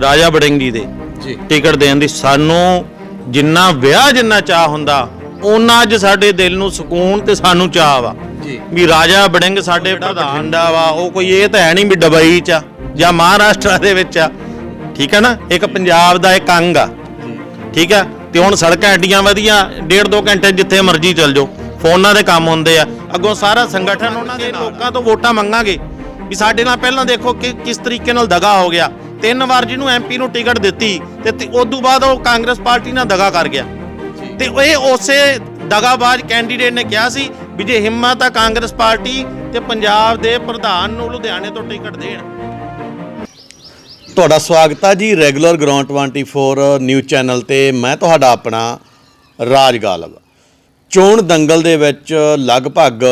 ਰਾਜਾ ਬੜਿੰਗ ਜੀ ਦੇ ਜੀ। ਟਿਕਟ ਦੇਣ ਦੀ ਸਾਨੂੰ ਜਿੰਨਾ ਵਿਆਹ ਜਿੰਨਾ ਚਾਹ ਹੁੰਦਾ ਉਹਨਾਂ ਅੱਜ ਸਾਡੇ ਦਿਲ ਨੂੰ ਸਕੂਨ ਤੇ ਸਾਨੂੰ ਚਾਹ ਵਾ। ਜੀ। ਵੀ ਰਾਜਾ ਬੜਿੰਗ ਸਾਡੇ ਪ੍ਰਧਾਨ ਦਾ ਵਾ ਉਹ ਕੋਈ ਇਹ ਤਾਂ ਹੈ ਨਹੀਂ ਵੀ ਦੁਬਈ ਚ ਆ ਜਾਂ ਮਹਾਰਾਸ਼ਟਰ ਦੇ ਵਿੱਚ ਆ। ਠੀਕ ਹੈ ਨਾ? ਇੱਕ ਪੰਜਾਬ ਦਾ ਇੱਕ ਅੰਗ ਆ। ਠੀਕ ਹੈ ਤੇ ਹੁਣ ਸੜਕਾਂ ਐਡੀਆਂ ਵਧੀਆ ਡੇਢ ਦੋ ਘੰਟੇ ਜਿੱਥੇ ਮਰਜ਼ੀ ਚੱਲ ਜਾਓ। ਫੋਨਾਂ ਦੇ ਕੰਮ ਹੁੰਦੇ ਆ। ਅੱਗੋਂ ਸਾਰਾ ਸੰਗਠਨ ਉਹਨਾਂ ਦੇ ਲੋਕਾਂ ਤੋਂ ਵੋਟਾਂ ਮੰਗਾਂਗੇ। ਵੀ ਸਾਡੇ ਨਾਲ ਪਹਿਲਾਂ ਦੇਖੋ ਕਿ ਕਿਸ ਤਰੀਕੇ ਨਾਲ ਦਗਾ ਹੋ ਗਿਆ। ਤਿੰਨ ਵਾਰ ਜਿਹਨੂੰ ਐਮਪੀ ਨੂੰ ਟਿਕਟ ਦਿੱਤੀ ਤੇ ਤੇ ਉਦੋਂ ਬਾਅਦ ਉਹ ਕਾਂਗਰਸ ਪਾਰਟੀ ਨਾਲ ਦਗਾ ਕਰ ਗਿਆ। ਤੇ ਇਹ ਉਸੇ ਦਗਾਬਾਜ਼ ਕੈਂਡੀਡੇਟ ਨੇ ਕਿਹਾ ਸੀ ਵੀ ਜੇ ਹਿੰਮਤ ਆ ਕਾਂਗਰਸ ਪਾਰਟੀ ਤੇ ਪੰਜਾਬ ਦੇ ਪ੍ਰਧਾਨ ਨੂੰ ਲੁਧਿਆਣੇ ਤੋਂ ਟਿਕਟ ਦੇਣ। ਤੁਹਾਡਾ ਸਵਾਗਤ ਹੈ ਜੀ ਰੈਗੂਲਰ ਗਰਾਊਂਡ 24 ਨਿਊਜ਼ ਚੈਨਲ ਤੇ। ਮੈਂ ਤੁਹਾਡਾ ਆਪਣਾ ਰਾਜ ਗਾਲਬ। ਚੋਣ ਦੰਗਲ ਦੇ ਵਿੱਚ ਲਗਭਗ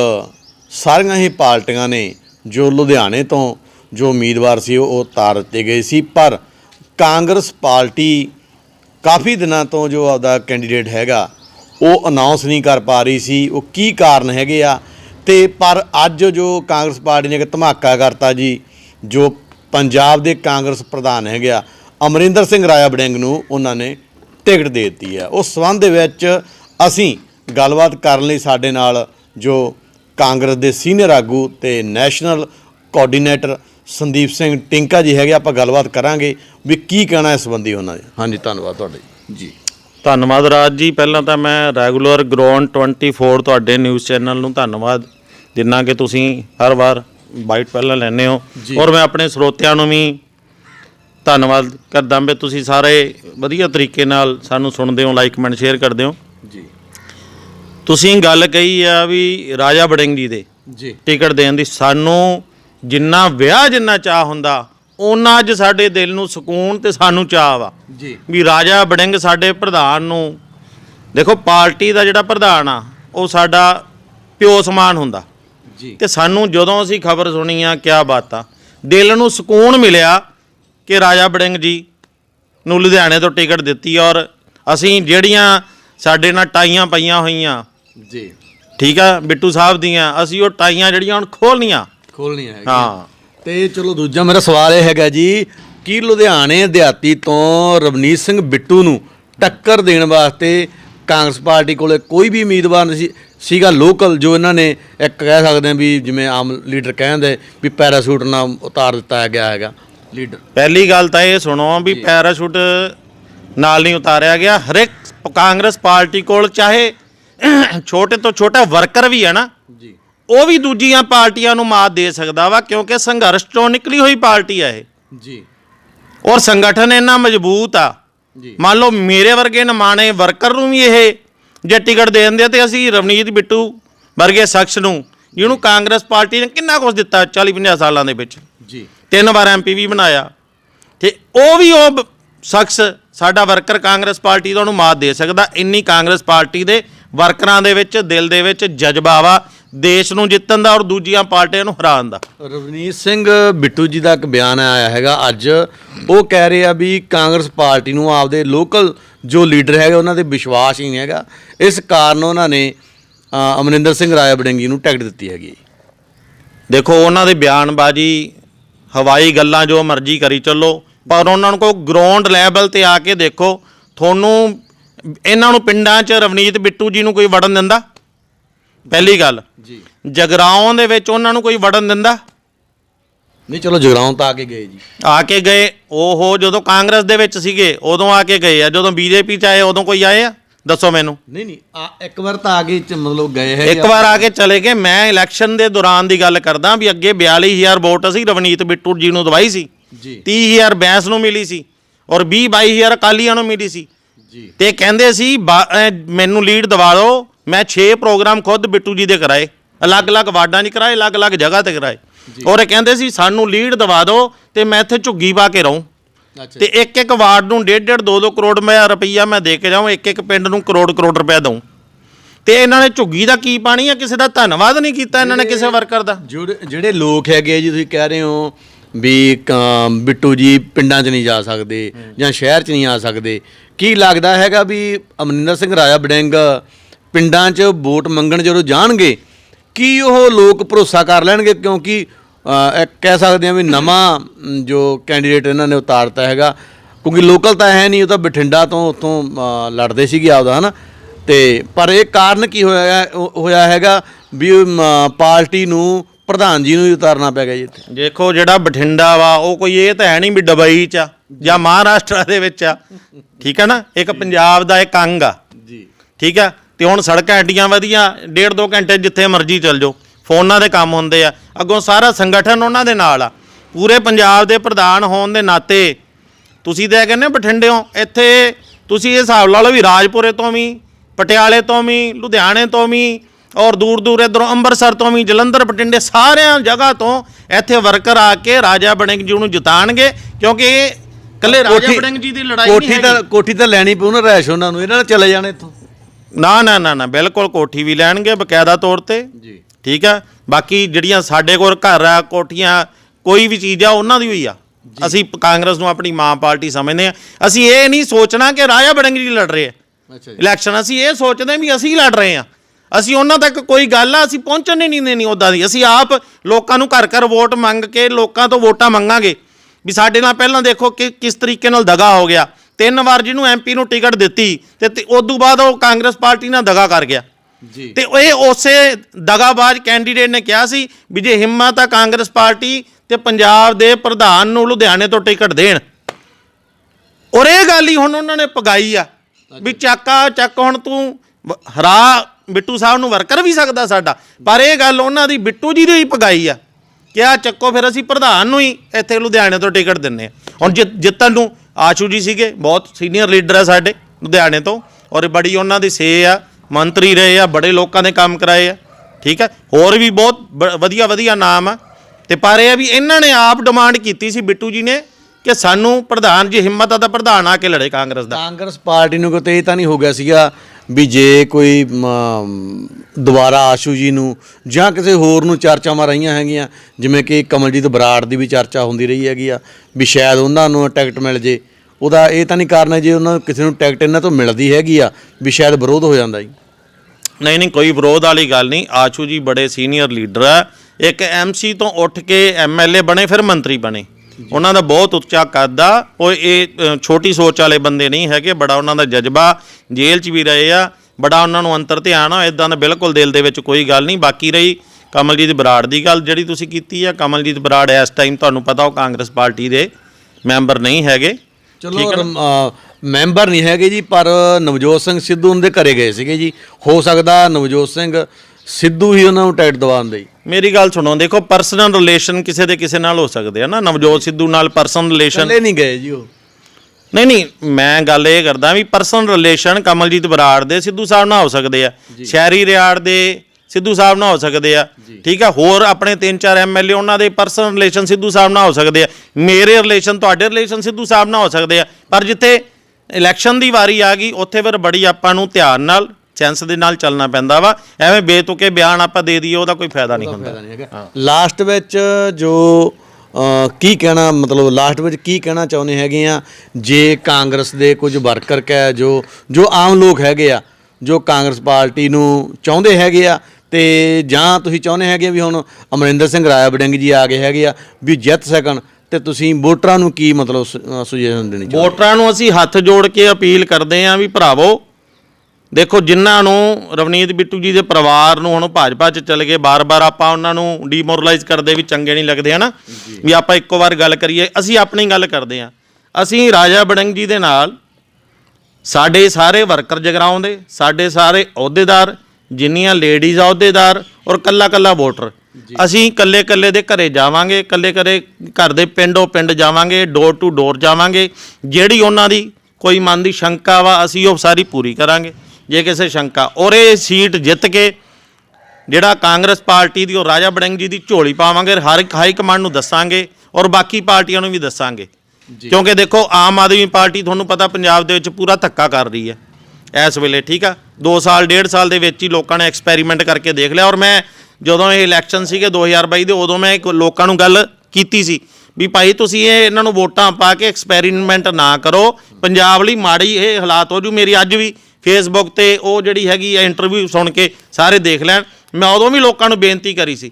ਸਾਰੀਆਂ ਹੀ ਪਾਰਟੀਆਂ ਨੇ ਜੋ ਲੁਧਿਆਣੇ ਤੋਂ ਜੋ ਉਮੀਦਵਾਰ ਸੀ ਉਹ ਉਤਾਰ ਦਿੱਤੇ ਗਏ ਸੀ। ਪਰ ਕਾਂਗਰਸ ਪਾਰਟੀ ਕਾਫੀ ਦਿਨਾਂ ਤੋਂ ਜੋ ਆਪਦਾ ਕੈਂਡੀਡੇਟ ਹੈਗਾ, ਉਹ ਅਨਾਉਂਸ ਨਹੀਂ ਕਰ ਪਾ ਰਹੀ ਸੀ। ਉਹ ਕੀ ਕਾਰਨ ਹੈਗੇ ਆ? ਤੇ ਪਰ ਅੱਜ ਜੋ ਕਾਂਗਰਸ ਪਾਰਟੀ ਨੇ ਇੱਕ ਧਮਾਕਾ ਕਰਤਾ ਜੀ, ਜੋ ਪੰਜਾਬ ਦੇ ਕਾਂਗਰਸ ਪ੍ਰਧਾਨ ਹੈਗੇ ਆ, ਅਮਰਿੰਦਰ ਸਿੰਘ ਰਾਜਾ ਬੜਿੰਗ ਨੂੰ ਉਹਨਾਂ ਨੇ ਟਿਕਟ ਦੇ ਦਿੱਤੀ ਹੈ ਉਸ ਸੰਬੰਧ ਦੇ ਵਿੱਚ ਅਸੀਂ ਗੱਲਬਾਤ ਕਰਨ ਲਈ ਸਾਡੇ ਨਾਲ ਜੋ ਕਾਂਗਰਸ ਦੇ ਸੀਨੀਅਰ ਆਗੂ ਤੇ ਨੈਸ਼ਨਲ ਕੋਆਰਡੀਨੇਟਰ ਸੰਦੀਪ ਸਿੰਘ ਟਿੰਕਾ ਜੀ ਹੈਗੇ ਆਪਾਂ ਗੱਲਬਾਤ ਕਰਾਂਗੇ ਵੀ ਕੀ ਕਹਿਣਾ ਇਸ ਸੰਬੰਧੀ ਉਹਨਾਂ ਦੇ। ਹਾਂਜੀ ਧੰਨਵਾਦ ਤੁਹਾਡਾ ਜੀ। ਜੀ। ਧੰਨਵਾਦ ਰਾਜ ਜੀ। ਪਹਿਲਾਂ ਤਾਂ ਮੈਂ ਰੈਗੂਲਰ ਗਰਾਊਂਡ 24 ਤੁਹਾਡੇ ਨਿਊਜ਼ ਚੈਨਲ ਨੂੰ ਧੰਨਵਾਦ ਜਿੰਨਾ ਕਿ ਤੁਸੀਂ ਹਰ ਵਾਰ ਬਾਈਟ ਪਹਿਲਾਂ ਲੈਂਦੇ ਹੋ। ਔਰ ਮੈਂ ਆਪਣੇ ਸਰੋਤਿਆਂ ਨੂੰ ਵੀ ਧੰਨਵਾਦ ਕਰਦਾ ਵੀ ਤੁਸੀਂ ਸਾਰੇ ਵਧੀਆ ਤਰੀਕੇ ਨਾਲ ਸਾਨੂੰ ਸੁਣਦੇ ਹੋ ਲਾਈਕ ਕਮੈਂਟ ਸ਼ੇਅਰ ਕਰਦੇ ਹੋ। ਜੀ। ਤੁਸੀਂ ਗੱਲ ਕਹੀ ਆ ਵੀ ਰਾਜਾ ਬੜਿੰਗ ਜੀ ਦੇ ਜੀ। ਟਿਕਟ ਦੇਣ ਦੀ। ਸਾਨੂੰ ਜਿੰਨਾ ਵਿਆਹ ਜਿੰਨਾ ਚਾਹ ਹੁੰਦਾ ਉਹਨਾਂ ਅੱਜ ਸਾਡੇ ਦਿਲ ਨੂੰ ਸਕੂਨ ਤੇ ਸਾਨੂੰ ਚਾਹ ਵਾ। ਜੀ। ਵੀ ਰਾਜਾ ਬੜਿੰਗ ਸਾਡੇ ਪ੍ਰਧਾਨ ਨੂੰ ਦੇਖੋ ਪਾਰਟੀ ਦਾ ਜਿਹੜਾ ਪ੍ਰਧਾਨ ਆ ਉਹ ਸਾਡਾ ਪਿਓ ਸਮਾਨ ਹੁੰਦਾ। ਜੀ। ਤੇ ਸਾਨੂੰ ਜਦੋਂ ਅਸੀਂ ਖਬਰ ਸੁਣੀ ਆ ਕਿਆ ਬਾਤ। ਆ ਦਿਲ ਨੂੰ ਸਕੂਨ ਮਿਲਿਆ ਕਿ ਰਾਜਾ ਬੜਿੰਗ ਜੀ ਨੂੰ ਲੁਧਿਆਣੇ ਤੋਂ ਟਿਕਟ ਦਿੱਤੀ ਔਰ ਅਸੀਂ ਜਿਹੜੀਆਂ ਸਾਡੇ ਨਾਲ ਟਾਈਆਂ ਪਈਆਂ ਹੋਈਆਂ ਜੀ। ਠੀਕ ਆ ਬਿੱਟੂ ਸਾਹਿਬ ਦੀਆਂ ਅਸੀਂ ਉਹ ਟਾਈਆਂ ਜਿਹੜੀਆਂ ਹੁਣ ਖੋਲਣੀਆਂ ਖੋਲਣੀ ਹੈ ਹਾਂ। ਤੇ ਚਲੋ ਦੂਜਾ ਮੇਰਾ ਸਵਾਲ ਇਹ ਹੈਗਾ ਜੀ ਕੀ ਲੁਧਿਆਣੇ ਦਿਹਾਤੀ ਤੋਂ ਰਵਨੀਤ ਸਿੰਘ ਬਿੱਟੂ ਨੂੰ ਟੱਕਰ ਦੇਣ ਵਾਸਤੇ ਕਾਂਗਰਸ ਪਾਰਟੀ ਕੋਲੇ ਕੋਈ ਵੀ ਉਮੀਦਵਾਰ ਨਹੀਂ ਸੀ ਸੀਗਾ ਲੋਕਲ ਜੋ ਇਹਨਾਂ ਨੇ ਇੱਕ ਕਹਿ ਸਕਦੇ ਆ ਵੀ ਜਿਵੇਂ ਆਮ ਲੀਡਰ ਕਹਿੰਦੇ ਵੀ ਪੈਰਾਸ਼ੂਟ ਨਾਲ ਉਤਾਰ ਦਿੱਤਾ ਗਿਆ ਹੈਗਾ ਲੀਡਰ। ਪਹਿਲੀ ਗੱਲ ਤਾਂ ਇਹ ਸੁਣੋ ਵੀ ਪੈਰਾਸ਼ੂਟ ਨਾਲ ਨਹੀਂ ਉਤਾਰਿਆ ਗਿਆ। ਹਰ ਇੱਕ ਕਾਂਗਰਸ ਪਾਰਟੀ ਕੋਲ ਚਾਹੇ ਛੋਟੇ ਤੋਂ ਛੋਟਾ ਵਰਕਰ ਵੀ ਹੈ ਨਾ ਜੀ। ਉਹ ਵੀ ਦੂਜੀਆਂ ਪਾਰਟੀਆਂ ਨੂੰ ਮਾਤ ਦੇ ਸਕਦਾ ਵਾ ਕਿਉਂਕਿ ਸੰਘਰਸ਼ ਚੋਂ ਨਿਕਲੀ ਹੋਈ ਪਾਰਟੀ ਆ ਇਹ। ਜੀ। ਔਰ ਸੰਗਠਨ ਇੰਨਾ ਮਜ਼ਬੂਤ ਆ। ਜੀ। ਮੰਨ ਲਓ ਮੇਰੇ ਵਰਗੇ ਨਮਾਣੇ ਵਰਕਰ ਨੂੰ ਵੀ ਇਹ ਜੇ ਟਿਕਟ ਦੇ ਦਿੰਦੇ ਤੇ ਅਸੀਂ ਰਵਨੀਤ ਬਿੱਟੂ ਵਰਗੇ ਸ਼ਖਸ ਨੂੰ ਜਿਹਨੂੰ ਕਾਂਗਰਸ ਪਾਰਟੀ ਨੇ ਕਿੰਨਾ ਕੁਝ ਦਿੱਤਾ 40 50 ਸਾਲਾਂ ਦੇ ਵਿੱਚ। ਜੀ। ਤਿੰਨ ਵਾਰ ਐਮਪੀ ਵੀ ਬਣਾਇਆ। ਤੇ ਉਹ ਵੀ ਉਹ ਸ਼ਖਸ ਸਾਡਾ ਵਰਕਰ ਕਾਂਗਰਸ ਪਾਰਟੀ ਦਾ ਉਹਨੂੰ ਮਾਤ ਦੇ ਸਕਦਾ। ਇੰਨੀ ਕਾਂਗਰਸ ਪਾਰਟੀ ਦੇ ਵਰਕਰਾਂ ਦੇ ਵਿੱਚ ਦਿਲ ਦੇ ਵਿੱਚ ਜਜ਼ਬਾ ਵਾ। ਦੇਸ਼ ਨੂੰ ਜਿੱਤਣ ਦਾ ਔਰ ਦੂਜੀਆਂ ਪਾਰਟੀਆਂ ਨੂੰ ਹਰਾਉਣ ਦਾ। ਰਵਨੀਤ ਸਿੰਘ ਬਿੱਟੂ ਜੀ ਦਾ ਇੱਕ ਬਿਆਨ ਆਇਆ ਹੈਗਾ ਅੱਜ। ਉਹ ਕਹਿ ਰਹੇ ਆ ਵੀ ਕਾਂਗਰਸ ਪਾਰਟੀ ਨੂੰ ਆਪਦੇ ਲੋਕਲ ਜੋ ਲੀਡਰ ਹੈਗੇ ਉਹਨਾਂ ਤੇ ਵਿਸ਼ਵਾਸ ਹੀ ਨਹੀਂ ਹੈਗਾ। ਇਸ ਕਾਰਨ ਉਹਨਾਂ ਨੇ ਅ, ਅਮਰਿੰਦਰ ਸਿੰਘ ਰਾਏ ਬੜਿੰਗੀ ਨੂੰ ਟਿਕਟ ਦਿੱਤੀ ਹੈਗੀ। ਦੇਖੋ ਉਹਨਾਂ ਦੇ ਬਿਆਨਬਾਜ਼ੀ ਹਵਾਈ ਗੱਲਾਂ ਜੋ ਮਰਜ਼ੀ ਕਰੀ ਚੱਲੋ ਪਰ ਉਹਨਾਂ ਨੂੰ ਕੋ ਗਰਾਊਂਡ ਲੈਵਲ ਤੇ ਆ ਕੇ ਦੇਖੋ ਤੁਹਾਨੂੰ ਇਹਨਾਂ ਨੂੰ ਪਿੰਡਾਂ 'ਚ ਰਵਨੀਤ ਬਿੱਟੂ ਜੀ ਨੂੰ ਕੋਈ ਵੜਨ ਦਿੰਦਾ? ਪਹਿਲੀ ਗੱਲ ਜੀ। ਜਗਰਾਉਂ ਦੇ ਵਿੱਚ ਉਹਨਾਂ ਨੂੰ ਕੋਈ ਵੜਨ ਦਿੰਦਾ? ਨਹੀਂ ਚਲੋ ਜਗਰਾਉਂ ਤਾਂ ਆ ਕੇ ਗਏ ਜੀ। ਆ ਕੇ ਗਏ ਉਹ ਜਦੋਂ ਕਾਂਗਰਸ ਦੇ ਵਿੱਚ ਸੀਗੇ ਉਦੋਂ ਆ ਕੇ ਗਏ ਆ ਜਦੋਂ ਬੀਜੇਪੀ ਚ ਆਏ ਉਦੋਂ ਕੋਈ ਆਏ ਆ? ਦੱਸੋ ਮੈਨੂੰ। ਨਹੀਂ ਨਹੀਂ ਆ ਇੱਕ ਵਾਰ ਤਾਂ ਆ ਕੇ ਚ ਮਤਲਬ ਗਏ ਹੈਗੇ ਇੱਕ ਵਾਰ ਆ ਕੇ ਚਲੇ ਗਏ। ਮੈਂ ਇਲੈਕਸ਼ਨ ਦੇ ਦੌਰਾਨ ਦੀ ਗੱਲ ਕਰਦਾ ਵੀ ਅੱਗੇ 42000 ਵੋਟ ਅਸੀਂ ਰਵਨੀਤ ਬਿੱਟੂ ਜੀ ਨੂੰ ਦਵਾਈ ਸੀ। ਜੀ। 30000 ਬੈਂਸ ਨੂੰ ਮਿਲੀ ਸੀ ਔਰ 20 22000 ਅਕਾਲੀਆਂ ਨੂੰ ਮਿਲੀ ਸੀ। ਜੀ। ਤੇ ਕਹਿੰਦੇ ਸੀ ਮੈਨੂੰ ਲੀਡ ਦਵਾ ਦਿਓ ਮੈਂ 6 ਪ੍ਰੋਗਰਾਮ ਖੁਦ ਬਿੱਟੂ ਜੀ ਦੇ ਕਰਾਏ ਅਲੱਗ-ਅਲੱਗ ਵਾਰਡਾਂ 'ਚ ਕਰਾਏ ਅਲੱਗ-ਅਲੱਗ ਜਗ੍ਹਾ ਤੇ ਕਰਾਏ। ਔਰ ਇਹ ਕਹਿੰਦੇ ਸੀ ਸਾਨੂੰ ਲੀਡ ਦਵਾ ਦਿਓ ਤੇ ਮੈਂ ਇੱਥੇ ਝੁੱਗੀ ਪਾ ਕੇ ਰਹੂੰ। ਤੇ ਇੱਕ ਇੱਕ ਵਾਰਡ ਨੂੰ 1.5 2-2 ਕਰੋੜ ਮੈਂ ਰੁਪਈਆ ਮੈਂ ਦੇ ਕੇ ਜਾਵਾਂ ਇੱਕ ਇੱਕ ਪਿੰਡ ਨੂੰ ਕਰੋੜ ਕਰੋੜ ਰੁਪਇਆ ਦਊਂ। ਤੇ ਇਹਨਾਂ ਨੇ ਝੁੱਗੀ ਦਾ ਕੀ ਪਾਣੀ ਆ? ਕਿਸੇ ਦਾ ਧੰਨਵਾਦ ਨਹੀਂ ਕੀਤਾ ਇਹਨਾਂ ਨੇ ਕਿਸੇ ਵਰਕਰ ਦਾ? ਜਿਹੜੇ ਲੋਕ ਹੈਗੇ ਜੀ ਤੁਸੀਂ ਕਹਿ ਰਹੇ ਹੋ ਵੀ ਬਿੱਟੂ ਜੀ ਪਿੰਡਾਂ 'ਚ ਨਹੀਂ ਜਾ ਸਕਦੇ ਜਾਂ ਸ਼ਹਿਰ 'ਚ ਨਹੀਂ ਆ ਸਕਦੇ। ਕੀ ਲੱਗਦਾ ਹੈਗਾ ਵੀ ਅਮਰਿੰਦਰ ਸਿੰਘ ਰਾਜਾ ਬੜਿੰਗ ਪਿੰਡਾਂ 'ਚ ਵੋਟ ਮੰਗਣ ਜਦੋਂ ਜਾਣਗੇ ਕੀ ਉਹ ਲੋਕ ਭਰੋਸਾ ਕਰ ਲੈਣਗੇ? ਕਿਉਂਕਿ ਅ, ਇੱਕ ਕਹਿ ਸਕਦੇ ਹਾਂ ਵੀ ਨਵਾਂ ਜੋ ਕੈਂਡੀਡੇਟ ਇਹਨਾਂ ਨੇ ਉਤਾਰਤਾ ਹੈਗਾ ਕਿਉਂਕਿ ਲੋਕਲ ਤਾਂ ਹੈ ਨਹੀਂ ਉਹ ਤਾਂ ਬਠਿੰਡਾ ਤੋਂ ਉੱਥੋਂ ਲੜਦੇ ਸੀਗੇ ਆਪਦਾ ਹਨਾ? ਤੇ ਪਰ ਇਹ ਕਾਰਨ ਕੀ ਹੋਇਆ ਹੈ- ਹੋਇਆ ਹੈਗਾ ਵੀ ਪਾਰਟੀ ਨੂੰ ਪ੍ਰਧਾਨ ਜੀ ਨੂੰ ਹੀ ਉਤਾਰਨਾ ਪੈ ਗਿਆ ਜੀ ਇੱਥੇ। ਦੇਖੋ ਜਿਹੜਾ ਬਠਿੰਡਾ ਵਾ ਉਹ ਕੋਈ ਇਹ ਤਾਂ ਹੈ ਨਹੀਂ ਵੀ ਡਬਈ ਚ ਆ ਜਾਂ ਮਹਾਰਾਸ਼ਟਰ ਦੇ ਵਿੱਚ ਆ। ਠੀਕ ਹੈ ਨਾ? ਇੱਕ ਪੰਜਾਬ ਦਾ ਇੱਕ ਅੰਗ ਆ। ਜੀ। ਠੀਕ ਆ? ਤੇ ਹੁਣ ਸੜਕਾਂ ਐਡੀਆਂ ਵਧੀਆ ਡੇਢ ਦੋ ਘੰਟੇ ਜਿੱਥੇ ਮਰਜ਼ੀ ਚੱਲ ਜਾਓ। ਫੋਨਾਂ ਦੇ ਕੰਮ ਹੁੰਦੇ ਆ। ਅੱਗੋਂ ਸਾਰਾ ਸੰਗਠਨ ਉਹਨਾਂ ਦੇ ਨਾਲ ਆ। ਪੂਰੇ ਪੰਜਾਬ ਦੇ ਪ੍ਰਧਾਨ ਹੋਣ ਦੇ ਨਾਤੇ ਤੁਸੀਂ ਤਾਂ ਕਹਿੰਦੇ ਬਠਿੰਡਿਓਂ ਇੱਥੇ ਤੁਸੀਂ ਇਹ ਹਿਸਾਬ ਲਾ ਲਓ ਵੀ ਰਾਜਪੁਰੇ ਤੋਂ ਵੀ ਪਟਿਆਲੇ ਤੋਂ ਵੀ ਲੁਧਿਆਣੇ ਤੋਂ ਵੀ ਔਰ ਦੂਰ ਦੂਰ ਇਧਰੋਂ ਅੰਮ੍ਰਿਤਸਰ ਤੋਂ ਵੀ ਜਲੰਧਰ ਬਠਿੰਡੇ ਸਾਰਿਆਂ ਜਗ੍ਹਾ ਤੋਂ ਇੱਥੇ ਵਰਕਰ ਆ ਕੇ ਰਾਜਾ ਬੜਿੰਗ ਜੀ ਨੂੰ ਜਿਤਾਣਗੇ ਕਿਉਂਕਿ ਇਹ ਕੱਲੇ ਰਾਜਾ ਕੋਠੀ- ਬੜਿੰਗ ਜੀ ਦੀ ਲੜਾਈ ਕੋਠੀ ਨਹੀਂ ਤਾਂ ਹੈਗੀ। ਕੋਠੀ ਤਾਂ ਲੈਣੀ ਪਊ ਨਾ ਰੈਸ਼ ਉਹਨਾਂ ਨੂੰ ਇਹਨਾਂ ਨੇ ਚਲੇ ਜਾਣੇ ਇੱਥੋਂ। ਨਾ ਨਾ ਨਾ ਨਾ ਬਿਲਕੁਲ ਕੋਠੀ ਵੀ ਲੈਣਗੇ ਬਕਾਇਦਾ ਤੌਰ ਤੇ। ਜੀ। ਠੀਕ ਆ? ਬਾਕੀ ਜਿਹੜੀਆਂ ਸਾਡੇ ਕੋਲ ਘਰ ਆ ਕੋਠੀਆਂ ਕੋਈ ਵੀ ਚੀਜ਼ ਆ ਉਹਨਾਂ ਦੀ ਹੋਈ ਆ। ਅਸੀਂ ਕਾਂਗਰਸ ਨੂੰ ਆਪਣੀ ਮਾਂ ਪਾਰਟੀ ਸਮਝਦੇ ਆ। ਅਸੀਂ ਇਹ ਨਹੀਂ ਸੋਚਣਾ ਕਿ ਰਾਜਾ ਬੜਿੰਗ ਜੀ ਲੜ ਰਹੇ ਆ। ਅੱਛਾ ਇਲੈਕਸ਼ਨ ਅਸੀਂ ਇਹ ਸੋਚਦੇ ਵੀ ਅਸੀਂ ਲੜ ਰਹੇ ਆ। ਅਸੀਂ ਉਹਨਾਂ ਤੱਕ ਕੋਈ ਗੱਲ ਆ ਅਸੀਂ ਪਹੁੰਚਣ ਨਹੀਂ ਦੇਣੀ ਉਦਾਂ ਦੀ। ਅਸੀਂ ਆਪ ਲੋਕਾਂ ਨੂੰ ਘਰ ਘਰ ਵੋਟ ਮੰਗ ਕੇ ਲੋਕਾਂ ਤੋਂ ਵੋਟਾਂ ਮੰਗਾਂਗੇ। ਵੀ ਸਾਡੇ ਨਾਲ ਪਹਿਲਾਂ ਦੇਖੋ ਕਿ ਕਿਸ ਤਰੀਕੇ ਨਾਲ ਦਗਾ ਹੋ ਗਿਆ। ਤਿੰਨ ਵਾਰ ਜਿਹਨੂੰ ਐਮਪੀ ਨੂੰ ਟਿਕਟ ਦਿੱਤੀ ਤੇ ਉਸ ਤੋਂ ਬਾਅਦ ਉਹ ਕਾਂਗਰਸ ਪਾਰਟੀ ਨਾਲ ਦਗਾ ਕਰ ਗਿਆ। ਜੀ। ਤੇ ਇਹ ਉਸੇ ਦਗਾਬਾਜ਼ ਕੈਂਡੀਡੇਟ ਨੇ ਕਿਹਾ ਸੀ ਵੀ ਜੇ ਹਿੰਮਤ ਆ ਕਾਂਗਰਸ ਪਾਰਟੀ ਤੇ ਪੰਜਾਬ ਦੇ ਪ੍ਰਧਾਨ ਨੂੰ ਲੁਧਿਆਣੇ ਤੋਂ ਟਿਕਟ ਦੇਣ। ਔਰ ਇਹ ਗੱਲ ਹੀ ਹੁਣ ਉਹਨਾਂ ਨੇ ਪਗਾਈ ਆ ਵੀ ਚੱਕਾ ਚੱਕ ਹੁਣ ਤੂੰ ਹਰਾ ਬਿੱਟੂ ਸਾਹਿਬ ਨੂੰ ਵਰਕਰ ਵੀ ਸਕਦਾ ਸਾਡਾ। ਪਰ ਇਹ ਗੱਲ ਉਹਨਾਂ ਦੀ ਬਿੱਟੂ ਜੀ ਦੀ ਹੀ ਪਗਾਈ ਆ। ਕਿ ਆ ਚੱਕੋ ਫਿਰ ਅਸੀਂ ਪ੍ਰਧਾਨ ਨੂੰ ਹੀ ਇੱਥੇ ਲੁਧਿਆਣੇ ਤੋਂ ਟਿਕਟ ਦਿੰਨੇ ਹੁਣ ਜਿੱਤਣ ਨੂੰ ਆਸ਼ੂ ਜੀ ਸੀਗੇ, ਬਹੁਤ ਸੀਨੀਅਰ ਲੀਡਰ ਆ ਸਾਡੇ ਲੁਧਿਆਣੇ ਤੋਂ ਔਰ ਬੜੀ ਉਹਨਾਂ ਦੀ ਸੇ ਆ, ਮੰਤਰੀ ਰਹੇ ਆ, ਬੜੇ ਲੋਕਾਂ ਦੇ ਕੰਮ ਕਰਾਏ ਆ, ਠੀਕ ਹੈ ਹੋਰ ਵੀ ਬਹੁਤ ਬ- ਵਧੀਆ ਵਧੀਆ ਨਾਮ ਆ। ਤੇ ਪਰ ਇਹ ਆ ਵੀ ਇਹਨਾਂ ਨੇ ਆਪ ਡਿਮਾਂਡ ਕੀਤੀ ਸੀ ਬਿੱਟੂ ਜੀ ਨੇ ਕਿ ਸਾਨੂੰ ਪ੍ਰਧਾਨ ਜੀ ਹਿੰਮਤ ਆ ਤਾਂ ਪ੍ਰਧਾਨ ਆ ਕੇ ਲੜੇ ਕਾਂਗਰਸ ਦਾ। ਕਾਂਗਰਸ ਪਾਰਟੀ ਨੂੰ ਕਿਤੇ ਇਹ ਤਾਂ ਨਹੀਂ ਹੋ ਗਿਆ ਸੀਗਾ ਵੀ ਜੇ ਕੋਈ ਮ, ਦੁਬਾਰਾ ਆਸ਼ੂ ਜੀ ਨੂੰ ਜਾਂ ਕਿਸੇ ਹੋਰ ਨੂੰ ਚਰਚਾਵਾਂ ਰਹੀਆਂ ਹੈਗੀਆਂ ਜਿਵੇਂ ਕਿ ਕਮਲਜੀਤ ਬਰਾੜ ਦੀ ਵੀ ਚਰਚਾ ਹੁੰਦੀ ਰਹੀ ਹੈਗੀ ਆ ਵੀ ਸ਼ਾਇਦ ਉਹਨਾਂ ਨੂੰ ਟਿਕਟ ਮਿਲ ਜੇ। ਉਹਦਾ ਇਹ ਤਾਂ ਨਹੀਂ ਕਾਰਨ ਹੈ ਜੇ ਉਹਨਾਂ ਨੂੰ ਕਿਸੇ ਨੂੰ ਟਿਕਟ ਇਹਨਾਂ ਤੋਂ ਮਿਲਦੀ ਹੈਗੀ ਆ ਵੀ ਸ਼ਾਇਦ ਵਿਰੋਧ ਹੋ ਜਾਂਦਾ ਜੀ। ਨਹੀਂ ਨਹੀਂ ਕੋਈ ਵਿਰੋਧ ਵਾਲੀ ਗੱਲ ਨਹੀਂ। ਆਸ਼ੂ ਜੀ ਬੜੇ ਸੀਨੀਅਰ ਲੀਡਰ ਆ। ਇੱਕ ਐਮਸੀ ਤੋਂ ਉੱਠ ਕੇ ਐਮਐਲਏ ਬਣੇ ਫਿਰ ਮੰਤਰੀ ਬਣੇ। ਉਹਨਾਂ ਦਾ ਬਹੁਤ ਉੱਚਾ ਕੱਦ ਆ। ਉਹ ਇਹ ਅ, ਛੋਟੀ ਸੋਚ ਵਾਲੇ ਬੰਦੇ ਨਹੀਂ ਹੈਗੇ। ਬੜਾ ਉਹਨਾਂ ਦਾ ਜਜ਼ਬਾ। ਜੇਲ੍ਹ 'ਚ ਵੀ ਰਹੇ ਆ। ਬੜਾ ਉਹਨਾਂ ਨੂੰ ਅੰਤਰ ਧਿਆਨ ਆ। ਇਦਾਂ ਦਾ ਬਿਲਕੁਲ ਦਿਲ ਦੇ ਵਿੱਚ ਕੋਈ ਗੱਲ ਨਹੀਂ। ਬਾਕੀ ਰਹੀ ਕਮਲਜੀਤ ਬਰਾੜ ਦੀ ਗੱਲ ਜਿਹੜੀ ਤੁਸੀਂ ਕੀਤੀ ਆ। ਕਮਲਜੀਤ ਬਰਾੜ ਇਸ ਟਾਈਮ ਤੁਹਾਨੂੰ ਪਤਾ ਉਹ ਕਾਂਗਰਸ ਪਾਰਟੀ ਦੇ ਮੈਂਬਰ ਨਹੀਂ ਹੈਗੇ। ਚਲੋ ਰਮ- ਅ, ਮੈਂਬਰ ਨਹੀਂ ਹੈਗੇ ਜੀ ਪਰ ਨਵਜੋਤ ਸਿੰਘ ਸਿੱਧੂ ਉਹਨਾਂ ਦੇ ਘਰੇ ਗਏ ਸੀਗੇ ਜੀ। ਹੋ ਸਕਦਾ ਨਵਜੋਤ ਸਿੰਘ ਸਿੱਧੂ ਹੀ ਉਹਨਾਂ ਨੂੰ ਟਿਕਟ ਦਵਾਉਣ ਦੇ ਜੀ ਮੇਰੀ ਗੱਲ ਸੁਣੋ ਦੇਖੋ ਪਰਸਨਲ ਰਿਲੇਸ਼ਨ ਕਿਸੇ ਦੇ ਕਿਸੇ ਨਾਲ ਹੋ ਸਕਦੇ ਆ ਨਾ ਨਵਜੋਤ ਸਿੱਧੂ ਨਾਲ ਪਰਸਨਲ ਰਿਲੇਸ਼ਨ ਇਕੱਲੇ ਨਹੀਂ ਗਏ ਜੀ ਉਹ। ਨਹੀਂ ਨਹੀਂ ਮੈਂ ਗੱਲ ਇਹ ਕਰਦਾ ਵੀ ਪਰਸਨਲ ਰਿਲੇਸ਼ਨ ਕਮਲਜੀਤ ਬਰਾੜ ਦੇ ਸਿੱਧੂ ਸਾਹਿਬ ਨਾਲ ਹੋ ਸਕਦੇ ਆ। ਸ਼ਹਿਰੀ ਰਿਆੜ ਦੇ ਸਿੱਧੂ ਸਾਹਿਬ ਨਾਲ ਹੋ ਸਕਦੇ ਆ। ਠੀਕ ਆ ਹੋਰ ਆਪਣੇ ਤਿੰਨ ਚਾਰ ਐਮਐਲਏ ਉਹਨਾਂ ਦੇ ਪਰਸਨਲ ਰਿਲੇਸ਼ਨ ਸਿੱਧੂ ਸਾਹਿਬ ਨਾਲ ਹੋ ਸਕਦੇ ਆ। ਮੇਰੇ ਰਿਲੇਸ਼ਨ ਤੁਹਾਡੇ ਰਿਲੇਸ਼ਨ ਸਿੱਧੂ ਸਾਹਿਬ ਨਾਲ ਹੋ ਸਕਦੇ ਆ। ਪਰ ਜਿੱਥੇ ਇਲੈਕਸ਼ਨ ਦੀ ਵਾਰੀ ਆ ਗਈ ਉੱਥੇ ਫਿਰ ਬੜੀ ਆਪਾਂ ਨੂੰ ਧਿਆਨ ਨਾਲ ਸੈਂਸ ਦੇ ਨਾਲ ਚੱਲਣਾ ਪੈਂਦਾ ਵਾ। ਐਵੇਂ ਬੇਤੁਕੇ ਬਿਆਨ ਆਪਾਂ ਦੇ ਦਈਏ ਉਹਦਾ ਕੋਈ ਫਾਇਦਾ ਨਹੀਂ ਹੁੰਦਾ। ਲਾਸਟ ਵਿੱਚ ਜੋ ਕੀ ਕਹਿਣਾ ਮਤਲਬ ਲਾਸਟ ਵਿੱਚ ਕੀ ਕਹਿਣਾ ਚਾਹੁੰਦੇ ਹੈਗੇ ਆ ਜੇ ਕਾਂਗਰਸ ਦੇ ਕੁਝ ਵਰਕਰ ਕਹਿ ਜੋ ਜੋ ਆਮ ਲੋਕ ਹੈਗੇ ਆ ਜੋ ਕਾਂਗਰਸ ਪਾਰਟੀ ਨੂੰ ਚਾਹੁੰਦੇ ਹੈਗੇ ਆ ਤੇ ਜਾਂ ਤੁਸੀਂ ਚਾਹੁੰਦੇ ਹੈਗੇ ਵੀ ਹੁਣ ਅਮਰਿੰਦਰ ਸਿੰਘ ਰਾਇਆ ਬਡਿੰਗ ਜੀ ਆ ਗਏ ਹੈਗੇ ਆ ਵੀ ਜਿੱਤ ਸਕਣ ਤੇ ਤੁਸੀਂ ਵੋਟਰਾਂ ਨੂੰ ਕੀ ਮਤਲਬ ਸੁਜੈਸ਼ਨ ਦੇਣੀ ਚਾਹੁੰਦੇ? ਵੋਟਰਾਂ ਨੂੰ ਅਸੀਂ ਹੱਥ ਜੋੜ ਕੇ ਅਪੀਲ ਕਰਦੇ ਆਂ ਵੀ ਭਰਾਵੋ ਦੇਖੋ ਜਿਨ੍ਹਾਂ ਨੂੰ ਰਵਨੀਤ ਬਿੱਟੂ ਜੀ ਦੇ ਪਰਿਵਾਰ ਨੂੰ ਹੁਣ ਭਾਜਪਾ 'ਚ ਚਲੇ ਗਏ ਬਾਰ-ਬਾਰ ਆਪਾਂ ਉਹਨਾਂ ਨੂੰ ਡੀਮੋਰਲਾਈਜ਼ ਕਰਦੇ ਵੀ ਚੰਗੇ ਨਹੀਂ ਲੱਗਦੇ ਹਨਾ? ਵੀ ਆਪਾਂ ਇੱਕੋ ਵਾਰ ਗੱਲ ਕਰੀਏ ਅਸੀਂ ਆਪਣੀ ਗੱਲ ਕਰਦੇ ਆਂ ਅਸੀਂ ਰਾਜਾ ਬੜਿੰਗ ਜੀ ਦੇ ਨਾਲ ਸਾਡੇ ਸਾਰੇ ਵਰਕਰ ਜਗਰਾਉਂ ਦੇ ਸਾਡੇ ਸਾਰੇ ਅਹੁਦੇਦਾਰ ਜਿੰਨੀਆਂ ਲੇਡੀਜ਼ ਅਹੁਦੇਦਾਰ ਔਰ ਕੱਲਾ ਕੱਲਾ ਵੋਟਰ ਅਸੀਂ ਕੱਲੇ ਕੱਲੇ ਦੇ ਘਰੇ ਜਾਵਾਂਗੇ ਕੱਲੇ ਕੱਲੇ ਘਰ ਦੇ ਪਿੰਡੋਂ ਪਿੰਡ ਜਾਵਾਂਗੇ ਡੋਰ ਟੂ ਡੋਰ ਜਾਵਾਂਗੇ। ਜਿਹੜੀ ਉਹਨਾਂ ਦੀ ਕੋਈ ਮਨ ਦੀ ਸ਼ੰਕਾ ਵਾ ਅਸੀਂ ਉਹ ਸਾਰੀ ਪੂਰੀ ਕਰਾਂਗੇ। ਜੇ ਕਿਸੇ ਸ਼ੰਕਾ ਔਰ ਇਹ ਸੀਟ ਜਿੱਤ ਕੇ ਜਿਹੜਾ ਕਾਂਗਰਸ ਪਾਰਟੀ ਦੀ ਉਹ ਰਾਜਾ ਬੜਿੰਗ ਜੀ ਦੀ ਝੋਲੀ ਪਾਵਾਂਗੇ ਹਰ ਇੱਕ ਹਾਈ ਕਮਾਂਡ ਨੂੰ ਦੱਸਾਂਗੇ ਔਰ ਬਾਕੀ ਪਾਰਟੀਆਂ ਨੂੰ ਵੀ ਦੱਸਾਂਗੇ। ਕਿਉਂਕਿ ਦੇਖੋ ਆਮ ਆਦਮੀ ਪਾਰਟੀ ਤੁਹਾਨੂੰ ਪਤਾ ਪੰਜਾਬ ਦੇ ਵਿੱਚ ਪੂਰਾ ਧੱਕਾ ਕਰ ਰਹੀ ਹੈ ਇਸ ਵੇਲੇ ਠੀਕ ਆ? 2 ਸਾਲ 1.5 ਸਾਲ ਦੇ ਵਿੱਚ ਹੀ ਲੋਕਾਂ ਨੇ ਐਕਸਪੈਰੀਮੈਂਟ ਕਰਕੇ ਦੇਖ ਲਿਆ ਔਰ ਮੈਂ ਜਦੋਂ ਇਹ ਇਲੈਕਸ਼ਨ ਸੀਗੇ 2022 ਦੇ ਉਦੋਂ ਮੈਂ ਲੋਕਾਂ ਨੂੰ ਗੱਲ ਕੀਤੀ ਸੀ ਵੀ ਭਾਈ ਤੁਸੀਂ ਇਹ ਇਹਨਾਂ ਨੂੰ ਵੋਟਾਂ ਪਾ ਕੇ ਐਕਸਪੈਰੀਮੈਂਟ ਨਾ ਕਰੋ ਪੰਜਾਬ ਲਈ ਮਾੜੀ ਇਹ ਹਾਲਾਤ ਹੋ ਜੂ ਮੇਰੀ ਅੱਜ ਵੀ ਫੇਸਬੁੱਕ ਤੇ ਉਹ ਜਿਹੜੀ ਹੈਗੀ ਆ ਇੰਟਰਵਿਊ ਸੁਣ ਕੇ ਸਾਰੇ ਦੇਖ ਲੈਣ। ਮੈਂ ਉਦੋਂ ਵੀ ਲੋਕਾਂ ਨੂੰ ਬੇਨਤੀ ਕਰੀ ਸੀ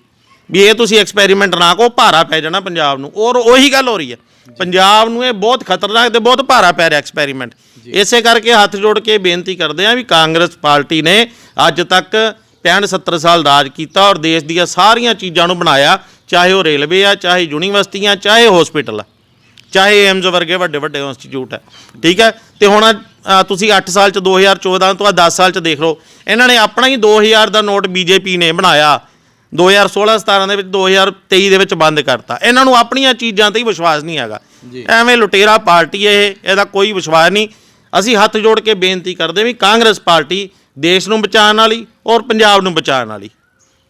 ਵੀ ਇਹ ਤੁਸੀਂ ਐਕਸਪੈਰੀਮੈਂਟ ਨਾ ਕੋ ਭਾਰਾ ਪੈ ਜਾਣਾ ਪੰਜਾਬ ਨੂੰ। ਔਰ ਉਹੀ ਗੱਲ ਹੋ ਰਹੀ ਹੈ। ਪੰਜਾਬ ਨੂੰ ਇਹ ਬਹੁਤ ਖਤਰਨਾਕ ਤੇ ਬਹੁਤ ਭਾਰਾ ਪੈ ਰਿਹਾ ਐਕਸਪੈਰੀਮੈਂਟ ਇਸੇ ਕਰਕੇ ਹੱਥ ਜੋੜ ਕੇ ਬੇਨਤੀ ਕਰਦੇ ਆ ਵੀ ਕਾਂਗਰਸ ਪਾਰਟੀ ਨੇ ਅੱਜ ਤੱਕ 65 70 ਸਾਲ ਰਾਜ ਕੀਤਾ ਔਰ ਦੇਸ਼ ਦੀਆਂ ਸਾਰੀਆਂ ਚੀਜ਼ਾਂ ਨੂੰ ਬਣਾਇਆ ਚਾਹੇ ਉਹ ਰੇਲਵੇ ਆ ਚਾਹੇ ਯੂਨੀਵਰਸਿਟੀਆਂ ਚਾਹੇ ਹਸਪੀਟਲ ਆ। ਚਾਹੇ ਏਮਜ਼ ਵਰਗੇ ਵੱਡੇ ਵੱਡੇ ਇੰਸਟੀਚਿਊਟ ਹੈ ਠੀਕ ਹੈ? ਤੇ ਹੁਣ ਤੁਸੀਂ 8 ਸਾਲ ਚ 2014 ਤੋਂ ਆ 10 ਸਾਲ ਚ ਦੇਖ ਲਓ। ਇਹਨਾਂ ਨੇ ਆਪਣਾ ਹੀ 2000 ਦਾ ਨੋਟ ਬੀਜੇਪੀ ਨੇ ਬਣਾਇਆ। 2016 17 ਦੇ ਵਿੱਚ 2023 ਦੇ ਵਿੱਚ ਬੰਦ ਕਰਤਾ। ਇਹਨਾਂ ਨੂੰ ਆਪਣੀਆਂ ਚੀਜ਼ਾਂ ਤੇ ਹੀ ਵਿਸ਼ਵਾਸ ਨਹੀਂ ਹੈਗਾ। ਐਵੇਂ ਲੁਟੇਰਾ ਪਾਰਟੀ ਇਹ ਇਹਦਾ ਕੋਈ ਵਿਸ਼ਵਾਸ ਨਹੀਂ। ਅਸੀਂ ਹੱਥ ਜੋੜ ਕੇ ਬੇਨਤੀ ਕਰਦੇ ਵੀ ਕਾਂਗਰਸ ਪਾਰਟੀ ਦੇਸ਼ ਨੂੰ ਬਚਾਉਣ ਵਾਲੀ ਔਰ ਪੰਜਾਬ ਨੂੰ ਬਚਾਉਣ ਵਾਲੀ।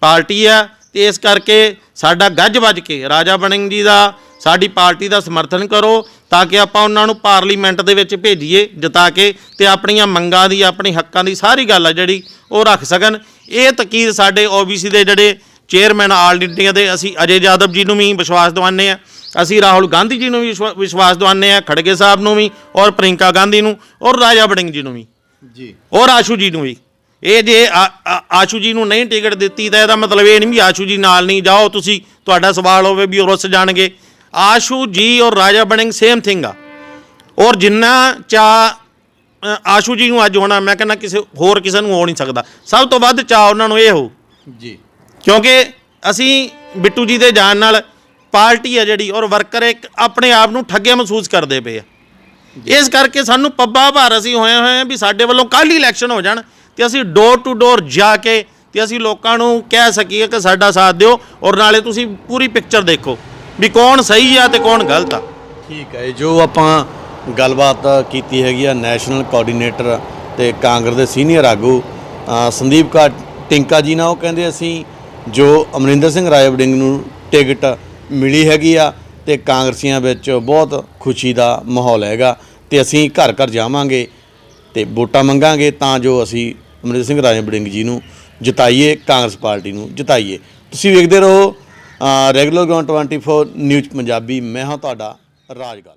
ਪਾਰਟੀ ਆ ਤੇ ਇਸ ਕਰਕੇ ਸਾਡਾ ਗੱਜ ਵੱਜ ਕੇ ਰਾਜਾ ਬਣਿੰਗ ਜੀ ਦਾ ਸਾਡੀ ਪਾਰਟੀ ਦਾ ਸਮਰਥਨ ਕਰੋ ਤਾਂ ਕਿ ਆਪਾਂ ਉਹਨਾਂ ਨੂੰ ਪਾਰਲੀਮੈਂਟ ਦੇ ਵਿੱਚ ਭੇਜੀਏ ਜਿਤਾ ਕੇ ਤੇ ਆਪਣੀਆਂ ਮੰਗਾਂ ਦੀ ਆਪਣੇ ਹੱਕਾਂ ਦੀ ਸਾਰੀ ਗੱਲ ਆ ਜਿਹੜੀ ਉਹ ਰੱਖ ਸਕਣ। ਇਹ ਤਕੀਦ ਸਾਡੇ ਓਬੀਸੀ ਦੇ ਜਿਹੜੇ ਚੇਅਰਮੈਨ ਆਲ ਇੰਡੀਆ ਦੇ ਅਸੀਂ ਅਜੇ ਜਾਦਵ ਜੀ ਨੂੰ ਵੀ ਵਿਸ਼ਵਾਸ ਦਿਵਾਉਂਦੇ ਆ ਅਸੀਂ ਰਾਹੁਲ ਗਾਂਧੀ ਜੀ ਨੂੰ ਵੀ ਵਿਸ਼ਵਾ- ਵਿਸ਼ਵਾਸ ਦਿਵਾਉਂਦੇ ਆ ਖੜਗੇ ਸਾਹਿਬ ਨੂੰ ਵੀ ਔਰ ਪ੍ਰਿੰਕਾ ਗਾਂਧੀ ਨੂੰ ਔਰ ਰਾਜਾ ਵੜਿੰਗ ਜੀ ਨੂੰ ਵੀ। ਜੀ। ਔਰ ਆਸ਼ੂ ਜੀ ਨੂੰ ਵੀ। ਇਹ ਜੇ ਆਸ਼ੂ ਜੀ ਨੂੰ ਨਹੀਂ ਟਿਕਟ ਦਿੱਤੀ ਤਾਂ ਇਹਦਾ ਮਤਲਬ ਇਹ ਨਹੀਂ ਵੀ ਆਸ਼ੂ ਜੀ ਨਾਲ ਨਹੀਂ ਜਾਓ ਤੁਸੀਂ ਤੁਹਾਡਾ ਸਵਾਲ ਹੋਵੇ ਵੀ ਉਹ ਰੁੱਸ ਜਾਣਗੇ। ਆਸ਼ੂ ਜੀ ਔਰ ਰਾਜਾ ਬਣਿੰਗ ਸੇਮ ਥਿੰਗ ਆ। ਔਰ ਜਿੰਨਾ ਚਾ ਆਸ਼ੂ ਜੀ ਨੂੰ ਅੱਜ ਹੋਣਾ ਮੈਂ ਕਹਿੰਦਾ ਕਿਸੇ ਹੋਰ ਕਿਸੇ ਨੂੰ ਹੋ ਨਹੀਂ ਸਕਦਾ। ਸਭ ਤੋਂ ਵੱਧ ਚਾ ਉਹਨਾਂ ਨੂੰ ਇਹ ਹੋ। ਜੀ। ਕਿਉਂਕਿ ਅਸੀਂ ਬਿੱਟੂ ਜੀ ਦੇ ਜਾਣ ਨਾਲ ਪਾਰਟੀ ਆ ਜਿਹੜੀ ਔਰ ਵਰਕਰ ਇੱਕ ਆਪਣੇ ਆਪ ਨੂੰ ਠੱਗੇ ਮਹਿਸੂਸ ਕਰਦੇ ਪਏ ਆ। ਇਸ ਕਰਕੇ ਸਾਨੂੰ ਪੱਬਾ ਭਾਰ ਅਸੀਂ ਹੋਏ ਹੋਏ ਆ ਵੀ ਸਾਡੇ ਵੱਲੋਂ ਕੱਲ੍ਹ ਹੀ ਇਲੈਕਸ਼ਨ ਹੋ ਜਾਣ ਤੇ ਅਸੀਂ ਡੋਰ ਟੂ ਡੋਰ ਜਾ ਕੇ ਤੇ ਅਸੀਂ ਲੋਕਾਂ ਨੂੰ ਕਹਿ ਸਕੀਏ ਕਿ ਸਾਡਾ ਸਾਥ ਦਿਓ ਔਰ ਨਾਲੇ ਤੁਸੀਂ ਪੂਰੀ ਪਿਕਚਰ ਦੇਖੋ। ਵੀ ਕੌਣ ਸਹੀ ਆ ਤੇ ਕੌਣ ਗਲਤ ਆ। ਠੀਕ ਹੈ ਜੋ ਆਪਾਂ ਗੱਲਬਾਤ ਕੀਤੀ ਹੈਗੀ ਆ ਨੈਸ਼ਨਲ ਕੋਆਰਡੀਨੇਟਰ ਤੇ ਕਾਂਗਰਸ ਦੇ ਸੀਨੀਅਰ ਆਗੂ ਅ, ਸੰਦੀਪ ਕਾ ਟਿੰਕਾ ਜੀ ਨਾਲ ਉਹ ਕਹਿੰਦੇ ਅਸੀਂ ਜੋ ਅਮਰਿੰਦਰ ਸਿੰਘ ਰਾਏ ਵੜਿੰਗ ਨੂੰ ਟਿਕਟ ਮਿਲੀ ਹੈਗੀ ਆ ਤੇ ਕਾਂਗਰਸੀਆਂ ਵਿੱਚ ਬਹੁਤ ਖੁਸ਼ੀ ਦਾ ਮਾਹੌਲ ਹੈਗਾ ਤੇ ਅਸੀਂ ਘਰ ਘਰ ਜਾਵਾਂਗੇ ਤੇ ਵੋਟਾਂ ਮੰਗਾਂਗੇ ਤਾਂ ਜੋ ਅਸੀਂ ਅਮਰਿੰਦਰ ਸਿੰਘ ਰਾਏ ਵੜਿੰਗ ਜੀ ਨੂੰ ਜਿਤਾਈਏ ਕਾਂਗਰਸ ਪਾਰਟੀ ਨੂੰ ਜਿਤਾਈਏ। ਤੁਸੀਂ ਵੇਖਦੇ ਰਹੋ ਰੈਗੂਲਰ ਗਰਾਊਂਡ 24 ਨਿਊਜ਼ ਪੰਜਾਬੀ ਮੈਂ ਹਾਂ ਤੁਹਾਡਾ ਰਾਜ ਗੱਲ।